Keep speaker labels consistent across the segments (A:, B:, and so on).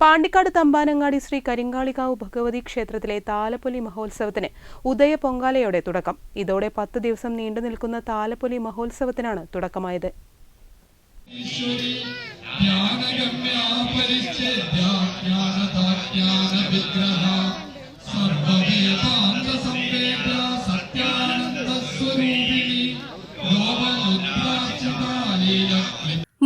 A: Pandikkad Thampanangadi Sri Karinkalikavu Bhagavathi ക്ഷേത്രത്തിലെ താലപ്പൊലി മഹോത്സവത്തിന് ഉദയ പൊങ്കാലയോടെ തുടക്കം. ഇതോടെ പത്ത് ദിവസം നീണ്ടു നിൽക്കുന്ന താലപ്പൊലി മഹോത്സവത്തിനാണ് തുടക്കമായത്.
B: സർവവേദാന്ത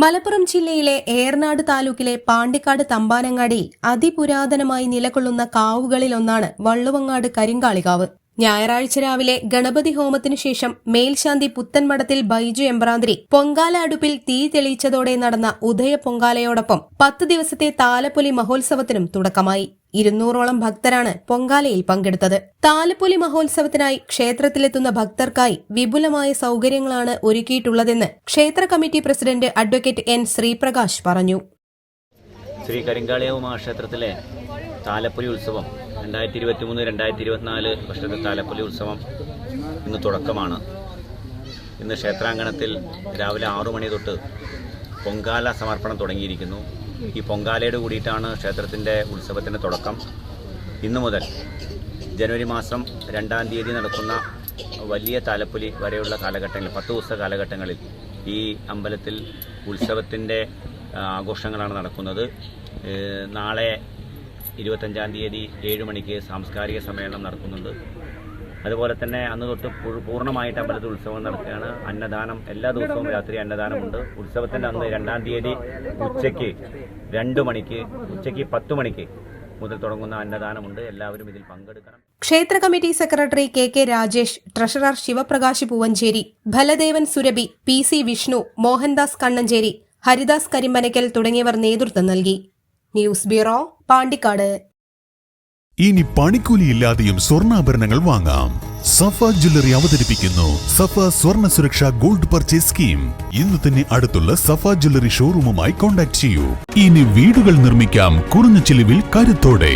C: മലപ്പുറം ജില്ലയിലെ ഏർനാട് താലൂക്കിലെ പാണ്ടിക്കാട് തമ്പാനങ്ങാടിയിൽ അതിപുരാതനമായി നിലകൊള്ളുന്ന കാവുകളിലൊന്നാണ് വള്ളുവങ്ങാട് കരിങ്കാളികാവ്. ഞായറാഴ്ച രാവിലെ ഗണപതി ഹോമത്തിനു ശേഷം മേൽശാന്തി പുത്തൻമഠത്തിൽ ബൈജു എമ്പ്രാന്തിരി പൊങ്കാല അടുപ്പിൽ തീ തെളിയിച്ചതോടെ നടന്ന ഉദയ പൊങ്കാലയോടൊപ്പം പത്ത് ദിവസത്തെ താലപ്പൊലി മഹോത്സവത്തിനും തുടക്കമായി. ഇരുന്നൂറോളം ഭക്തരാണ് പൊങ്കാലയിൽ പങ്കെടുത്തത്. താലപ്പൊലി മഹോത്സവത്തിനായി ക്ഷേത്രത്തിലെത്തുന്ന ഭക്തർക്കായി വിപുലമായ സൗകര്യങ്ങളാണ് ഒരുക്കിയിട്ടുള്ളതെന്ന് ക്ഷേത്ര committee president advocate N Sreeprakash പറഞ്ഞു.
D: ശ്രീ കരിങ്കാളിയാവ് മഹാക്ഷേത്രത്തിലെ താലപ്പൊലി ഉത്സവം രണ്ടായിരത്തി ഇരുപത്തി മൂന്ന് രണ്ടായിരത്തി ഇരുപത്തിനാല് വർഷത്തെ താലപ്പൊലി ഉത്സവം ഇന്ന് തുടക്കമാണ്. ഇന്ന് ക്ഷേത്രാങ്കണത്തിൽ രാവിലെ ആറു മണി തൊട്ട് പൊങ്കാല സമർപ്പണം തുടങ്ങിയിരിക്കുന്നു. ഈ പൊങ്കാലയോട് കൂടിയിട്ടാണ് ക്ഷേത്രത്തിന്റെ ഉത്സവത്തിന്റെ തുടക്കം. ഇന്നു മുതൽ ജനുവരി മാസം രണ്ടാം തീയതി നടക്കുന്ന വലിയ താലപ്പൊലി വരെയുള്ള കാലഘട്ടങ്ങളിൽ പത്ത് ദിവസ കാലഘട്ടങ്ങളിൽ ഈ അമ്പലത്തിൽ ഉത്സവത്തിന്റെ ആഘോഷങ്ങളാണ് നടക്കുന്നത്. നാളെ ഇരുപത്തഞ്ചാം തീയതി ഏഴ് മണിക്ക് സാംസ്കാരിക സമ്മേളനം നടക്കുന്നുണ്ട്. അതുപോലെ തന്നെ അന്ന് തൊട്ട് പൂർണമായിട്ട് അമ്പലത്തിൽ ഉത്സവം നടക്കുകയാണ്. അന്നദാനം എല്ലാ ദിവസവും രാത്രി അന്നദാനമുണ്ട്. ഉത്സവത്തിന്റെ അന്ന് രണ്ടാം തീയതി ഉച്ചയ്ക്ക് രണ്ട് മണിക്ക് ഉച്ചയ്ക്ക് പത്ത് മണിക്ക് മുതൽ തുടങ്ങുന്ന അന്നദാനമുണ്ട്. എല്ലാവരും ഇതിൽ പങ്കെടുക്കണം.
C: ക്ഷേത്ര committee secretary K K Rajesh treasurer Sivaprakash Poovancheri Phaladevan Surabhi P C Vishnu Mohandas Kannancheri Haridas Karimbanakkal തുടങ്ങിയവർ നേതൃത്വം നൽകി. News bureau Pandikkad.
E: ഇനി പണിക്കൂലിയില്ലാതെയും സ്വർണാഭരണങ്ങൾ വാങ്ങാം. സഫ ജ്വല്ലറി അവതരിപ്പിക്കുന്നു. സഫ സ്വർണ സുരക്ഷ ഗോൾഡ് പർച്ചേസ് സ്കീം. ഇന്ന് തന്നെ അടുത്തുള്ള സഫ ജ്വല്ലറി ഷോറൂമുമായി കോൺടാക്ട് ചെയ്യൂ. ഇനി വീടുകൾ നിർമ്മിക്കാം കുറഞ്ഞ ചിലവിൽ കരുത്തോടെ.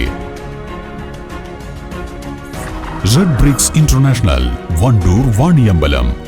E: Red bricks international Wandoor Vaniyambalam.